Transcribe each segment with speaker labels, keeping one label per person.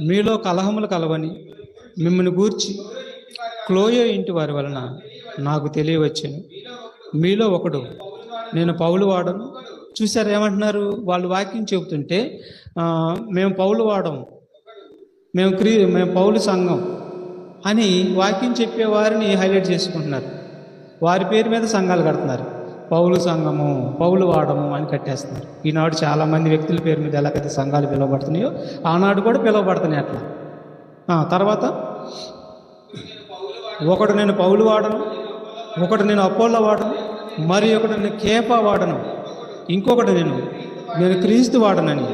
Speaker 1: మీలో కలహములు కలవని మిమ్మల్ని గూర్చి క్లోయో ఇంటి వారి వలన నాకు తెలియవచ్చాను. మీలో ఒకడు నేను పౌలు వాడను. చూసారు ఏమంటున్నారు? వాళ్ళు వాక్యం చెబుతుంటే మేము పౌలు వాడం మేము క్రీ మేము పౌలు సంఘం అని వాక్యం చెప్పే వారిని హైలైట్ చేసుకుంటున్నారు. వారి పేరు మీద సంఘాలు కడుతున్నారు. పౌలు సంఘము పౌలు వాడము అని కట్టేస్తున్నారు. ఈనాడు చాలామంది వ్యక్తుల పేరు మీద ఎలాగైతే సంఘాలు పిలువబడుతున్నాయో ఆనాడు కూడా పిలువబడుతున్నాయి అట్లా. తర్వాత ఒకడు నేను పౌలు వాడను ఒకటి నేను అపోలో వాడను మరి ఒకటి నేను కేపా వాడను ఇంకొకటి నేను నేను క్రీస్తు వాడనని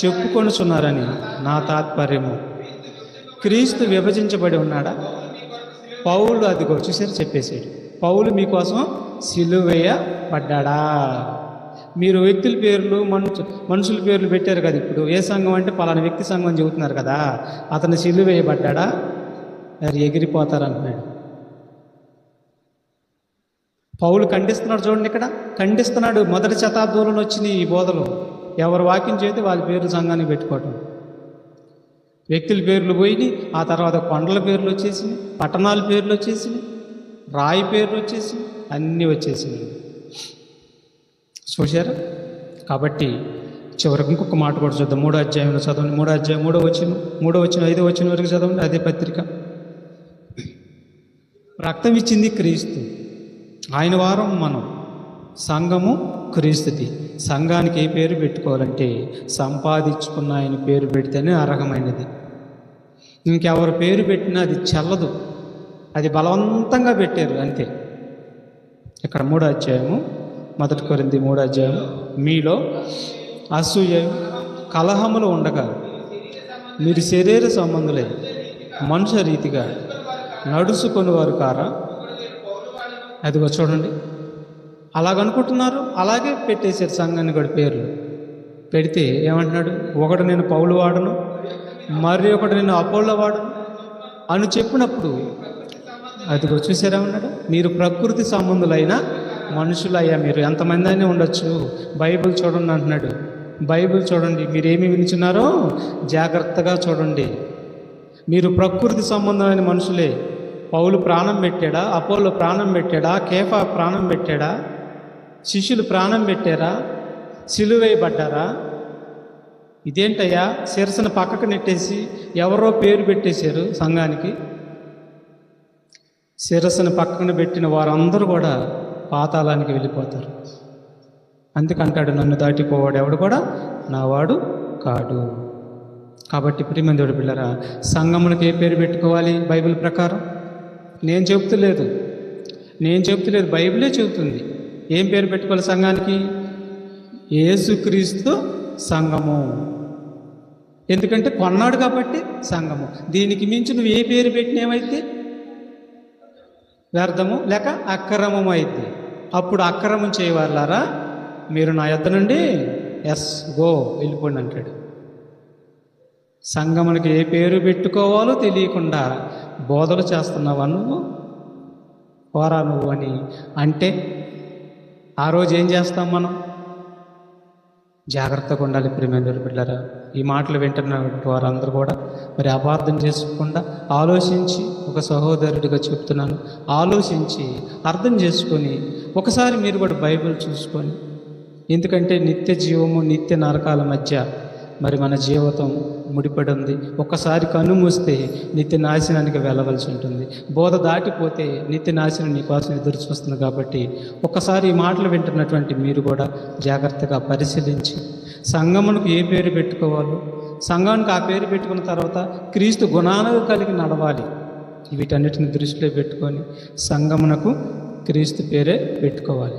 Speaker 1: చెప్పుకొనుచున్నారని నా తాత్పర్యము. క్రీస్తు విభజించబడి ఉన్నాడా? పౌలు అదిగో చూసారు చెప్పేసాడు పౌలు మీకోసం సిలువేయబడ్డాడా మీరు వ్యక్తుల పేర్లు మనుషు మనుషుల పేర్లు పెట్టారు కదా ఇప్పుడు. ఏ సంఘం అంటే పలానా వ్యక్తి సంఘం అని చెబుతున్నారు కదా. అతను సిలువేయబడ్డాడా మరి ఎగిరిపోతారంటున్నాడు పౌలు ఖండిస్తున్నాడు చూడండి ఇక్కడ. ఖండిస్తున్నాడు. మొదటి శతాబ్దంలో వచ్చిన ఈ బోధలు. ఎవరు వాక్యం చేస్తే వాళ్ళ పేర్లు సంఘానికి పెట్టుకోవటం. వ్యక్తుల పేర్లు పోయి ఆ తర్వాత కొండల పేర్లు వచ్చేసి పట్టణాల పేర్లు వచ్చేసినాయి. రాయి పేర్లు వచ్చేసి అన్నీ వచ్చేసినాయి. చూశారా? కాబట్టి చివరికి ఇంకొక మాట కూడా చూద్దాం. మూడో అధ్యాయంలో చదవండి. మూడో అధ్యాయం మూడో వచ్చిన మూడో వచ్చిన ఐదో వచ్చిన వరకు చదవండి అదే పత్రిక. రక్తం ఇచ్చింది క్రీస్తు. ఆయన వారం మనం సంఘము క్రీస్తుది. సంఘానికి ఏ పేరు పెట్టుకోవాలంటే సంపాదించుకున్న ఆయన పేరు పెడితేనే అర్హమైనది. ఇంకెవరు పేరు పెట్టినా అది చల్లదు. అది బలవంతంగా పెట్టారు అంతే. ఇక్కడ మూడో అధ్యాయము మొదటి కొరింది మూడో అధ్యాయం మీలో అసూయ కలహములు ఉండగా మీరు శరీర సంబంధులే మనుష రీతిగా నడుచుకొని వారు కారా? అదిగో చూడండి. అలాగనుకుంటున్నారు అలాగే పెట్టేశారు సంఘాన్ని కూడా పేర్లు. పెడితే ఏమంటున్నాడు? ఒకటి నేను పౌలు వాడను మరి ఒకటి నేను అపోలో వాడను అని చెప్పినప్పుడు అది చూసారా ఉన్నాడు? మీరు ప్రకృతి సంబంధులైన మనుషులయ్యా మీరు. ఎంతమంది అయినా ఉండొచ్చు. బైబిల్ చూడండి అంటున్నాడు. బైబిల్ చూడండి. మీరు ఏమి వినిచున్నారో జాగ్రత్తగా చూడండి. మీరు ప్రకృతి సంబంధమైన మనుషులే. పౌలు ప్రాణం పెట్టాడా? అపోలో ప్రాణం పెట్టాడా? కేఫా ప్రాణం పెట్టాడా? శిష్యులు ప్రాణం పెట్టారా? సిలువేయబడ్డారా? ఇదేంటయ్యా? శిరసను పక్కకు నెట్టేసి ఎవరో పేరు పెట్టేశారు సంఘానికి. శిరస్సును పక్కన పెట్టిన వారందరూ కూడా పాతాళానికి వెళ్ళిపోతారు. అందుకంటాడు నన్ను దాటిపోవాడు ఎవడు కూడా? నావాడు కాడు. కాబట్టి ప్రియమందుడు పిల్లరా సంఘములకు ఏ పేరు పెట్టుకోవాలి బైబిల్ ప్రకారం? నేను చెబుతలేదు. నేను చెబుతలేదు బైబిలే చెబుతుంది. ఏం పేరు పెట్టుకోవాలి సంఘానికి? ఏసుక్రీస్తు సంఘము. ఎందుకంటే కొన్నాడు కాబట్టి సంఘము. దీనికి మించి నువ్వు ఏ పేరు పెట్టినేమైతే వ్యర్థము లేక అక్రమము అయితే అప్పుడు అక్రమం చేయవారులారా? మీరు నా యొద్ నుండి ఎస్ గో వెళ్ళిపోండి అంటాడు. సంగమునికి ఏ పేరు పెట్టుకోవాలో తెలియకుండా బోధలు చేస్తున్నావా నువ్వు? పోరా నువ్వు అని అంటే ఆ రోజు ఏం చేస్తాం మనం? జాగ్రత్తగా ఉండాలి ప్రేమేంద్ర బిడ్డారా ఈ మాటలు వింటున్న వారందరూ కూడా మరి అపార్థం చేసుకోకుండా ఆలోచించి ఒక సహోదరుడిగా చెప్తున్నాను. ఆలోచించి అర్థం చేసుకొని ఒకసారి మీరు కూడా బైబిల్ చూసుకొని ఎందుకంటే నిత్య జీవము నిత్య నరకాల మధ్య మరి మన జీవితం ముడిపడి ఉంది ఒక్కసారి కన్ను మూస్తే నిత్య నాశనానికి వెళ్ళవలసి ఉంటుంది. బోధ దాటిపోతే నిత్య నాశనం నీకోసం ఎదురు చూస్తుంది కాబట్టి ఒక్కసారి ఈ మాటలు వింటున్నటువంటి మీరు కూడా జాగ్రత్తగా పరిశీలించి సంగమునకు ఏ పేరు పెట్టుకోవాలో? సంఘానికి ఆ పేరు పెట్టుకున్న తర్వాత క్రీస్తు గుణాలు కలిగి నడవాలి. వీటన్నిటిని దృష్టిలో పెట్టుకొని సంగమునకు క్రీస్తు పేరే పెట్టుకోవాలి.